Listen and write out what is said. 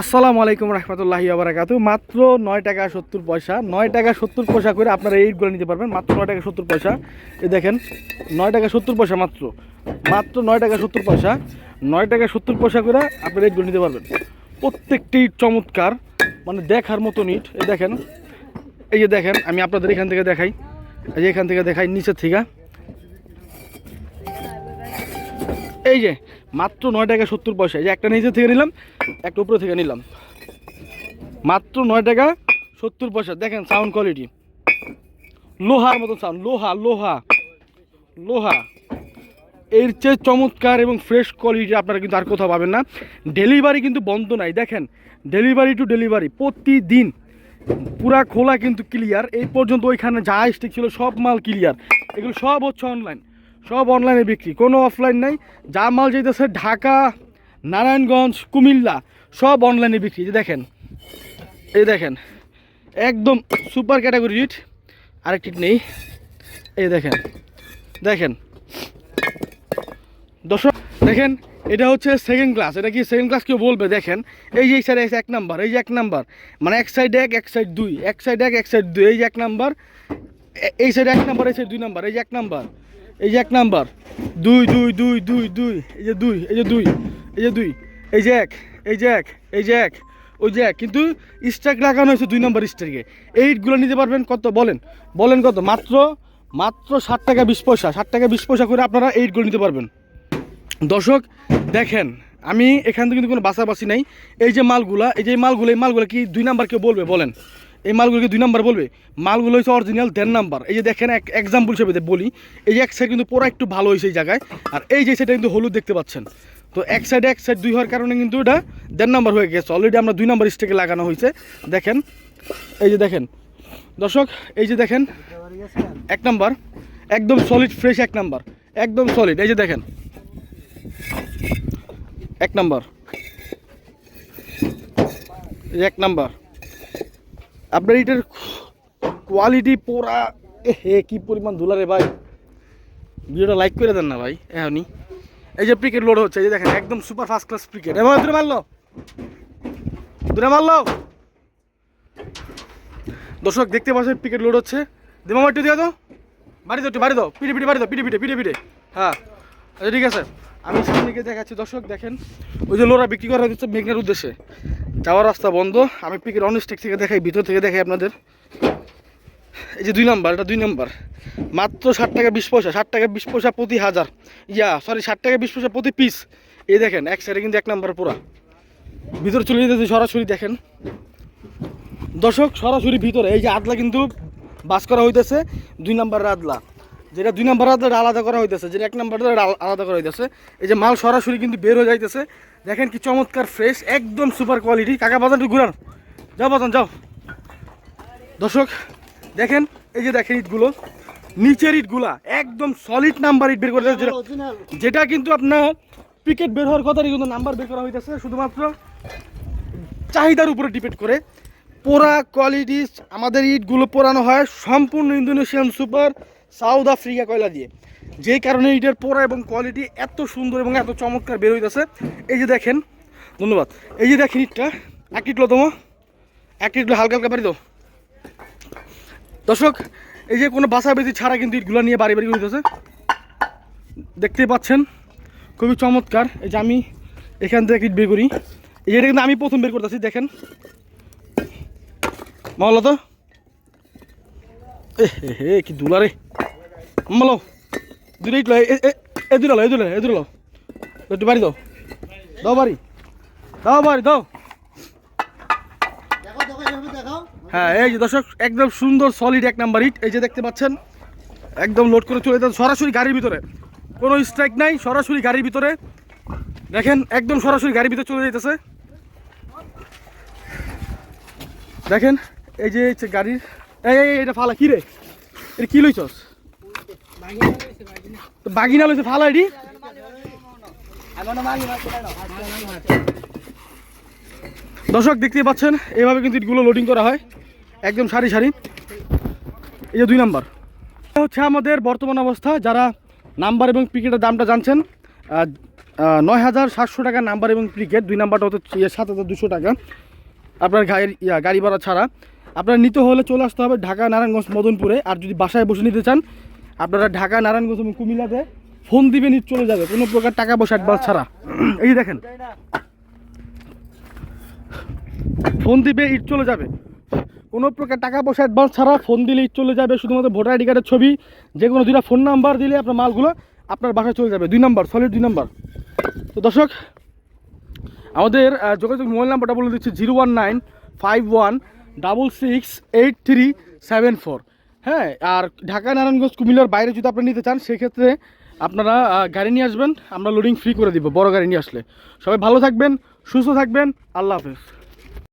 আসসালামু আলাইকুম রহমতুল্লাহি আবরাকাত মাত্র নয় টাকা সত্তর পয়সা, নয় টাকা সত্তর পয়সা করে আপনারা এইটগুলো নিতে পারবেন। মাত্র নয় টাকা সত্তর পয়সা। এই দেখেন, নয় টাকা সত্তর পয়সা মাত্র। মাত্র নয় টাকা সত্তর পয়সা, নয় টাকা সত্তর পয়সা করে আপনারা এইটগুলো নিতে পারবেন। প্রত্যেকটি চমৎকার মানে দেখার মতন ইট এই দেখেন, এই যে দেখেন, আমি আপনাদের এখান থেকে দেখাই। এই যে এখান থেকে দেখাই, নিচের থেকে। এই যে মাত্র নয় টাকা সত্তর পয়সা। এই যে একটা নিচে থেকে নিলাম, একটা উপরে থেকে নিলাম। মাত্র নয় টাকা সত্তর পয়সা। দেখেন সাউন্ড কোয়ালিটি লোহার মতো সাউন্ড লোহা লোহা লোহা। এর চেয়ে চমৎকার এবং ফ্রেশ কোয়ালিটি আপনারা কিন্তু আর কোথাও পাবেন না। ডেলিভারি কিন্তু বন্ধ নাই। দেখেন ডেলিভারি টু ডেলিভারি প্রতিদিন। পুরা খোলা কিন্তু ক্লিয়ার এই পর্যন্ত ওইখানে যা স্টিক ছিল সব মাল ক্লিয়ার এগুলো সব হচ্ছে অনলাইন সব অনলাইনে বিক্রি, কোনো অফলাইন নাই। যা মাল যেতেছে ঢাকা, নারায়ণগঞ্জ, কুমিল্লা, সব অনলাইনে বিক্রি। যে দেখেন, এই দেখেন, একদম সুপার ক্যাটাগরি ইট আরেকটি নেই। এই দেখেন দেখেন। দর্শক, দেখেন, এটা হচ্ছে সেকেন্ড ক্লাস এটা কি সেকেন্ড ক্লাস কেউ বলবে? দেখেন, এই যে এই সাইডে এক নাম্বার এই যে এক নাম্বার মানে এক সাইড এক এক সাইড দুই। এক সাইড এক এক সাইড দুই। এই যে এক নাম্বার এই সাইডে এক নাম্বার এই সাইড দুই নাম্বার এই যে এক নাম্বার এই যে এক নাম্বার। দুই দুই দুই দুই দুই। এই যে দুই, এই যে দুই, এই যে দুই। এই যে এক, এই যে এক, এই যে এক, ওই যে এক। কিন্তু স্ট্রাইক লাগানো হয়েছে দুই নম্বর স্ট্রাইকে এইটগুলো নিতে পারবেন কত? বলেন। বলেন কত? মাত্র মাত্র ষাট টাকা বিশ পয়সা। ষাট টাকা বিশ পয়সা করে আপনারা এইটগুলো নিতে পারবেন। দর্শক, দেখেন, আমি এখান থেকে কিন্তু কোনো বাছাবাছি নাই। এই যে মালগুলা, এই যে মালগুলো, এই মালগুলো কি দুই নাম্বার কেউ বলবে? বলেন। এই মালগুলোকে দুই নাম্বার বলবে? মালগুলো হচ্ছে অরিজিনাল দেড় নাম্বার। এই যে দেখেন, এক এক্সাম্পল হিসেবে বলি, এই এক সাইড কিন্তু পুরো একটু ভালো হয়েছে এই জায়গায়, আর এই যে সাইডটা কিন্তু হলুদ দেখতে পাচ্ছেন। তো এক সাইডে এক সাইড দুই হওয়ার কারণে কিন্তু এটা দেড় নাম্বার হয়ে গেছে। অলরেডি আমরা দুই নাম্বার স্টেকে লাগানো হয়েছে দেখেন, এই যে দেখেন। দর্শক, এই যে দেখেন, এক নাম্বার, একদম সলিড ফ্রেশ এক নাম্বার। একদম সলিড এই যে দেখেন। এক নাম্বার। এক নাম্বার। আপনার এটার কোয়ালিটি এ হে, কি পরিমাণ ধুলারে ভাই। ভিডিওটা লাইক করে দেন না ভাই এখনই এই যে ক্রিকেট লোড হচ্ছে, এই যে দেখেন, একদম সুপার ফার্স্ট ক্লাস ক্রিকেট এবার দূরে মারলো। দূরে মারলো। দর্শক, দেখতে পাচ্ছেন ক্রিকেট লোড হচ্ছে। দেবো একটু দিয়ে দাও বাড়ি দাও একটু, বাড়ি দাও। পিঠে পিঠে, বাড়ি দাও। পিঠে পিঠে পিঠে পিঠে। হ্যাঁ। আচ্ছা ঠিক আছে। আমি সামনে গিয়ে দেখাচ্ছি, দর্শক, দেখেন। ওই যে লোরা বিক্রি করা হচ্ছে মেঘনার উদ্দেশ্যে। যাওয়ার রাস্তা বন্ধ। আমি পিকের অনস্টেক থেকে দেখাই, ভিতর থেকে দেখাই আপনাদের। এই যে দুই নাম্বার এটা দুই নাম্বার মাত্র ষাট টাকা বিশ পয়সা, ষাট টাকা বিশ পয়সা প্রতি হাজার। ইয়া সরি ষাট টাকা বিশ পয়সা প্রতি পিস এই দেখেন, এক সাইডে কিন্তু এক নাম্বার পুরা। ভিতর চলে যেতে সরাসরি দেখেন। দর্শক, সরাসরি ভিতরে, এই যে আদলা কিন্তু বাস করা হইতেছে, দুই নাম্বারের আদলা। যেটা দুই নাম্বার আদলা আলাদা করা হইতেছে, যেটা এক নাম্বার আলাদা করা হইতেছে। এই যে মাল সরাসরি কিন্তু বের হয়ে যাইতেছে। দেখেন কি চমৎকার ফ্রেশ একদম সুপার কোয়ালিটি কাকা বাজান একটু ঘুরান। যাও বাজান যাও। দর্শক দেখেন এই যে দেখেন ইটগুলো নিচের ইটগুলা একদম সলিড নাম্বার ইট বের করে যেটা কিন্তু আপনার পিকেট বের হওয়ার কথারই কিন্তু নাম্বার বের করা হইতেছে শুধুমাত্র চাহিদার উপরে ডিপেন্ড করে। পোড়া কোয়ালিটি আমাদের ইটগুলো পোড়ানো হয় সম্পূর্ণ ইন্দোনেশিয়ান সুপার সাউথ আফ্রিকা কয়লা দিয়ে। যেই কারণে ইটের পোড়া এবং কোয়ালিটি এত সুন্দর এবং এত চমৎকার বের হইতেছে। এই যে দেখেন, ধন্যবাদ। এই যে দেখেন ইটটা, এক ইটলো তোমা, এক ইটলো হালকা হালকা বাড়ি দাও। দর্শক, এই যে কোনো বাসা বেশি ছাড়া কিন্তু ইটগুলো নিয়ে বাড়ি বাড়ি হইতেছে। দেখতেই পাচ্ছেন, খুবই চমৎকার। এই যে আমি এখান থেকে ইট বের করি। এই যে এটা কিন্তু আমি প্রথম বের করতেছি, দেখেন। মামলা তো। এ হে কি দুলারে মামলো দুটো ইট লো এ দুটো লো এ দুটো এ দুটো লো। একটু বাড়ি দাও। দাও বাড়ি দাও বাড়ি দাও। হ্যাঁ এই যে দর্শক একদম সুন্দর সলিড এক নাম্বার ইট। এই যে দেখতে পাচ্ছেন একদম লোড করে চলে যাচ্ছে সরাসরি গাড়ির ভিতরে। কোনো স্ট্রাইক নাই সরাসরি গাড়ির ভিতরে। দেখেন একদম সরাসরি গাড়ির ভিতরে চলে যাইতেছে। দেখেন এই যে গাড়ির এই, এটা ফালা কি রে? এটা কি লইছস? তো বাগিনা লইছে ফালা এটি দর্শক দেখতে পাচ্ছেন এইভাবে কিন্তু ইটগুলো লোডিং করা হয়। একদম সারি সারি। এই যে দুই নাম্বার। হচ্ছে আমাদের বর্তমান অবস্থা। যারা নাম্বার এবং পিকেটের দামটা জানছেন নয় হাজার সাতশো টাকা নাম্বার এবং প্রিকেট দুই নাম্বারটা হচ্ছে ইয়ে, সাত হাজার দুশো টাকা। আপনার ইয়া গাড়ি ভাড়া ছাড়া। আপনার নিতে হলে চলে আসতে হবে ঢাকা নারায়ণগঞ্জ মদনপুরে। আর যদি বাসায় বসে নিতে চান আপনারা ঢাকা, নারায়ণগঞ্জ এবং কুমিল্লাতে ফোন দিবেন ইট চলে যাবে। কোনো প্রকার টাকা পয়সা অ্যাডভান্স ছাড়া। এই দেখেন। ফোন দিবে ইট চলে যাবে। কোনো প্রকার টাকা পয়সা অ্যাডভান্স ছাড়া ফোন দিলে ইট চলে যাবে। শুধুমাত্র ভোটার আইডি কার্ডের ছবি, যে কোনো দুইটা ফোন নাম্বার দিলে আপনার মালগুলো আপনার বাসায় চলে যাবে। দুই নাম্বার সলিড দুই নাম্বার তো দর্শক, আমাদের যোগাযোগ মোবাইল নাম্বারটা বলে দিচ্ছি zero one nine five one double six eight three seven four হ্যাঁ আর ঢাকা নারায়ণগঞ্জ কুমিল্লার বাইরে যদি আপনি নিতে চান, সেক্ষেত্রে আপনারা গাড়ি নিয়ে আসবেন, আমরা লোডিং ফ্রি করে দিব, বড় গাড়ি নিয়ে আসলে। সবাই ভালো থাকবেন, সুস্থ থাকবেন, আল্লাহ হাফেজ।